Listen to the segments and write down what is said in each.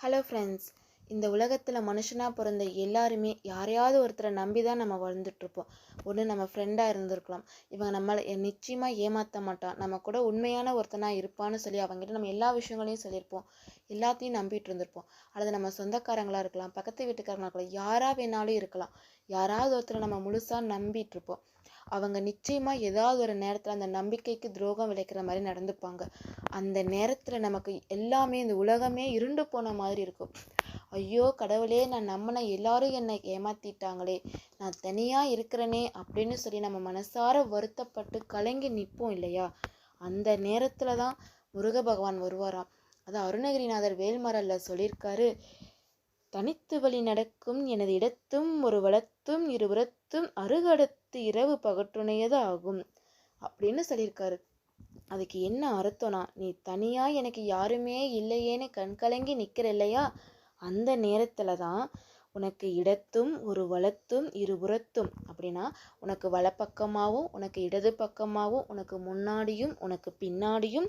Hello friends இந்த உலகத்தில் மனுஷனாக பிறந்த எல்லாருமே யாரையாவது ஒருத்தரை நம்பி தான் நம்ம வாழ்ந்துட்டுருப்போம். ஒன்று நம்ம ஃப்ரெண்டாக இருந்திருக்கலாம். இவங்க நம்மளை நிச்சயமாக ஏமாற்ற மாட்டான். நம்ம கூட உண்மையான ஒருத்தனாக இருப்பான்னு சொல்லி அவங்ககிட்ட நம்ம எல்லா விஷயங்களையும் சொல்லியிருப்போம். எல்லாத்தையும் நம்பிட்டு இருந்திருப்போம். அல்லது நம்ம சொந்தக்காரங்களாக இருக்கலாம் பக்கத்து வீட்டுக்காரங்களாக இருக்கலாம் யாராக வேணாலும் இருக்கலாம். யாராவது ஒருத்தரை நம்ம முழுசாக நம்பிட்டு இருப்போம் அவங்க நிச்சயமாக ஏதாவது ஒரு நேரத்தில் அந்த நம்பிக்கைக்கு துரோகம் விளைக்கிற மாதிரி நடந்துப்பாங்க. அந்த நேரத்தில் நமக்கு எல்லாமே இந்த உலகமே இருண்டு போன மாதிரி இருக்கும். ஐயோ கடவுளே நான் நம்பின எல்லாரும் என்னை ஏமாத்திட்டாங்களே நான் தனியாக இருக்கிறேனே அப்படின்னு சொல்லி நம்ம மனசார வருத்தப்பட்டு கலங்கி நிற்போம் இல்லையா? அந்த நேரத்தில் தான் முருக பகவான் வருவாராம். அது அருணகிரிநாதர் வேல்மரல்ல சொல்லியிருக்காரு தனித்து வழி நடக்கும் எனது இடத்தும் ஒரு வளத்தும் இருபுறத்தும் அருகடுத்து இரவு பகட்டுணையது ஆகும் அப்படின்னு சொல்லியிருக்காரு. அதுக்கு என்ன அர்த்தம்னா நீ தனியா எனக்கு யாருமே இல்லையேன்னு கண்கலங்கி நிற்கிற இல்லையா அந்த நேரத்துல தான் உனக்கு இடத்தும் ஒரு வளத்தும் இருபுறத்தும் அப்படின்னா உனக்கு வலப்பக்கமாகவும் உனக்கு இடது பக்கமாகவும் உனக்கு முன்னாடியும் உனக்கு பின்னாடியும்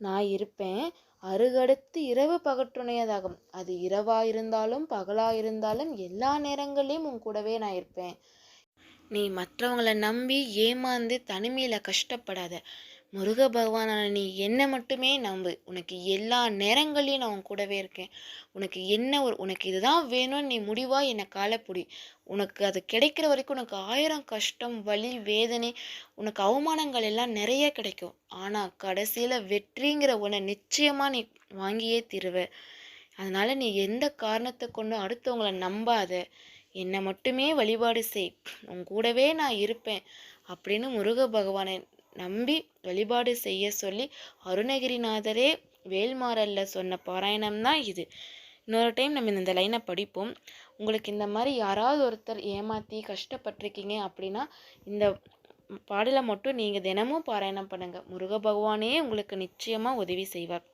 நான் இருப்பேன். அருகடுத்து இரவு பகற்றுணையதாகும். அது இரவாக இருந்தாலும் பகலாக இருந்தாலும் எல்லா நேரங்களையும் உன் கூடவே நான் இருப்பேன். நீ மற்றவங்கள நம்பி ஏமாந்து தனிமையில் கஷ்டப்படாத. முருக பகவானான நீ என்னை மட்டுமே நம்பு. உனக்கு எல்லா நேரங்களையும் நான் உன் கூடவே இருக்கேன். உனக்கு என்ன ஒரு உனக்கு இதுதான் வேணும்னு நீ முடிவாக என்னை காலப்புடி உனக்கு அது கிடைக்கிற வரைக்கும் உனக்கு ஆயிரம் கஷ்டம் வலி வேதனை உனக்கு அவமானங்கள் எல்லாம் நிறைய கிடைக்கும். ஆனால் கடைசியில் வெற்றிங்கிற உன்னை நிச்சயமாக நீ வாங்கியே தீருவ. அதனால் நீ எந்த காரணத்தை கொண்டும் அடுத்தவங்களை நம்பாத. என்னை மட்டுமே வழிபாடு செய். உன் கூடவே நான் இருப்பேன் அப்படின்னு முருக பகவானை நம்பி வழிபாடு செய்ய சொல்லி அருணகிரிநாதரே வேல்மாறல்ல சொன்ன பாராயணம் தான் இது. இன்னொரு டைம் நம்ம இந்த லைனை படிப்போம். உங்களுக்கு இந்த மாதிரி யாராவது ஒருத்தர் ஏமாற்றி கஷ்டப்பட்டிருக்கீங்க அப்படின்னா இந்த பாடலை மட்டும் நீங்கள் தினமும் பாராயணம் பண்ணுங்கள் முருக பகவானே உங்களுக்கு நிச்சயமாக உதவி செய்வார்.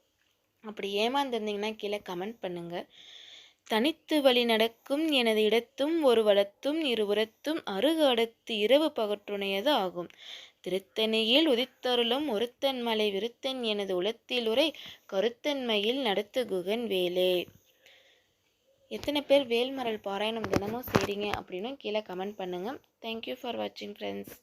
அப்படி ஏமாந்துருந்தீங்கன்னா கீழே கமெண்ட் பண்ணுங்கள் தனித்து வழி நடக்கும் எனது இடத்தும் ஒரு வளத்தும் இருபுறத்தும் அருகு அடுத்து இரவு பகற்றுணையது ஆகும். திருத்தணியில் உதித்தருளும் ஒருத்தன் மலை விருத்தன் எனது உளத்தில் உரை கருத்தன்மையில் நடத்து குகன் வேலே. எத்தனை பேர் வேல்மரல் பாராயணம் தினமும் செய்கிறீங்க அப்படின்னு கீழே கமெண்ட் பண்ணுங்கள் தேங்க்யூ ஃபார் வாட்சிங் ஃப்ரெண்ட்ஸ்